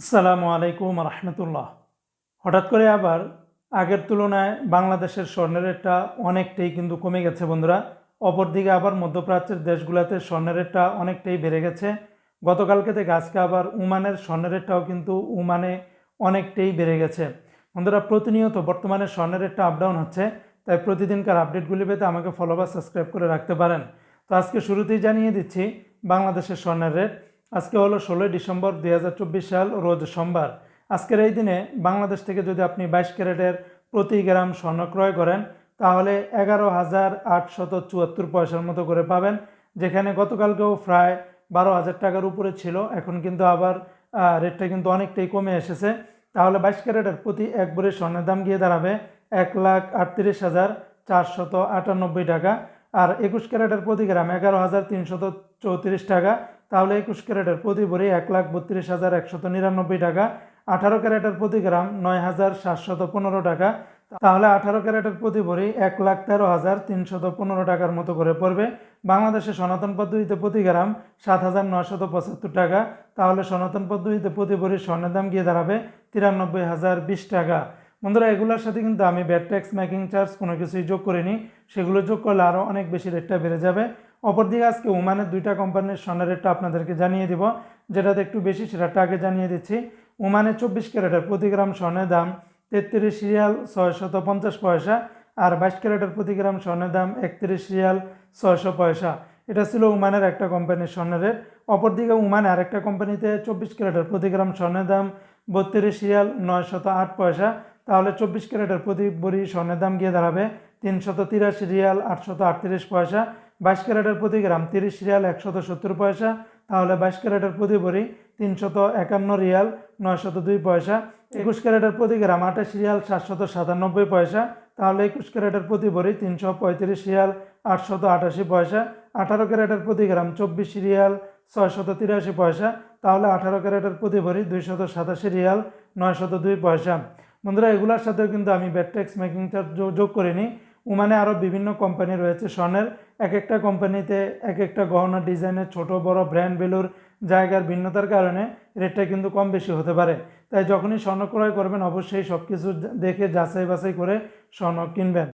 আসসালামু আলাইকুম রহমতুল্লাহ। হঠাৎ করে আবার আগের তুলনায় বাংলাদেশের স্বর্ণের রেটটা অনেকটাই কিন্তু কমে গেছে বন্ধুরা। অপরদিকে আবার মধ্যপ্রাচ্যের দেশগুলোতে স্বর্ণের রেটটা অনেকটাই বেড়ে গেছে। গতকালকে থেকে আজকে আবার উমানের স্বর্ণের রেটটাও কিন্তু উমানে অনেকটাই বেড়ে গেছে। বন্ধুরা, প্রতিনিয়ত বর্তমানে স্বর্ণের রেটটা আপ ডাউন হচ্ছে, তাই প্রতিদিনকার আপডেটগুলি পেতে আমাকে ফলো বা সাবস্ক্রাইব করে রাখতে পারেন। তো আজকে শুরুতেই জানিয়ে দিচ্ছি, বাংলাদেশের স্বর্ণের রেট। আজকে হলো ষোলোই ডিসেম্বর দুই হাজার চব্বিশ সাল, রোজ সোমবার। আজকের এই দিনে বাংলাদেশ থেকে যদি আপনি বাইশ ক্যারেটের প্রতি গ্রাম স্বর্ণ ক্রয় করেন, তাহলে এগারো হাজার আটশত চুয়াত্তর পয়সার মতো করে পাবেন, যেখানে গতকালকেও প্রায় বারো হাজার টাকার উপরে ছিল, এখন কিন্তু আবার রেটটা কিন্তু অনেকটাই কমে এসেছে। তাহলে বাইশ ক্যারেটের প্রতি এক ভরি স্বর্ণের দাম গিয়ে দাঁড়াবে এক লাখ আটত্রিশ হাজার চারশত আটানব্বই টাকা, আর একুশ ক্যারেটের প্রতি গ্রাম এগারো হাজার তিনশত চৌত্রিশ টাকা তাহলে একুশ ক্যারেটের প্রতি ভরি এক লাখ বত্রিশ হাজার একশত নিরানব্বই টাকা, আঠারো ক্যারেটের প্রতি গ্রাম নয় হাজার সাতশত পনেরো টাকা। তাহলে আঠারো ক্যারেটের প্রতি ভরি এক লাখ তেরো হাজার তিনশত পনেরো টাকার মতো করে পড়বে। বাংলাদেশে সনাতন পদ্ধতিতে প্রতি গ্রাম সাত হাজার নয়শত পঁচাত্তর টাকা। তাহলে সনাতন পদ্ধতিতে প্রতি ভরি স্বর্ণের দাম গিয়ে দাঁড়াবে তিরানব্বই হাজার বিশ টাকা। বন্ধুরা, এগুলোর সাথে কিন্তু আমি ব্যাট ট্যাক্স, মেকিং চার্জ কোনো কিছুই যোগ করিনি। সেগুলো যোগ করলে আরও অনেক বেশি রেটটা বেড়ে যাবে। অপরদিকে আজকে ওমানের দুইটা কোম্পানির স্বর্ণের রেটটা আপনাদেরকে জানিয়ে দিব। যেটাতে একটু বেশি সেটাটা আগে জানিয়ে দিচ্ছি। ওমানে চব্বিশ ক্যারেটের প্রতি গ্রাম স্বর্ণের দাম তেত্রিশ রিয়াল ছয়শত পঞ্চাশ পয়সা আর বাইশ ক্যারেটের প্রতি গ্রাম স্বর্ণের দাম একত্রিশ রিয়াল ছয়শো পয়সা। এটা ছিল উমানের একটা কোম্পানির স্বর্ণের রেট অপরদিকে উমানে আরেকটা কোম্পানিতে চব্বিশ ক্যারেটের প্রতি গ্রাম স্বর্ণের দাম বত্রিশ রিয়াল নয়শত আট পয়সা। তাহলে চব্বিশ ক্যারেটের প্রতি বড়ি স্বর্ণের দাম গিয়ে দাঁড়াবে তিনশত তিরাশি রিয়াল আটশত আটত্রিশ পয়সা। বাইশ ক্যারেটের প্রতি গ্রাম তিরিশ রিয়াল একশত সত্তর পয়সা, তাহলে বাইশ ক্যারেটের প্রতি ভরি তিনশত একান্ন রিয়াল নয়শত দুই পয়সা। একুশ ক্যারেটের প্রতি গ্রাম আঠাশ রিয়াল সাতশত সাতানব্বই পয়সা, তাহলে একুশ ক্যারেটের প্রতি ভরি তিনশো পঁয়ত্রিশ রিয়াল আটশত আটাশি পয়সা। আঠারো ক্যারেটের প্রতি গ্রাম চব্বিশ রিয়াল ছয়শত তিরাশি পয়সা, তাহলে আঠারো ক্যারেটের প্রতি ভরি দুইশত সাতাশি রিয়াল নয়শত দুই পয়সা। বন্ধুরা, এগুলোর সাথেও কিন্তু আমি ব্যাট ট্যাক্স মেকিং চার্জ যোগ করিনি। ওমানে আরও বিভিন্ন কোম্পানি রয়েছে স্বর্ণের। এক একটা কোম্পানিতে এক একটা গহনা ডিজাইনের ছোট, বড় ব্র্যান্ড বেলুর জায়গার ভিন্নতার কারণে রেটটা কিন্তু কম বেশি হতে পারে। তাই যখনই স্বর্ণ ক্রয় করবেন, অবশ্যই সব কিছু দেখে যাচাই বাছাই করে স্বর্ণ কিনবেন।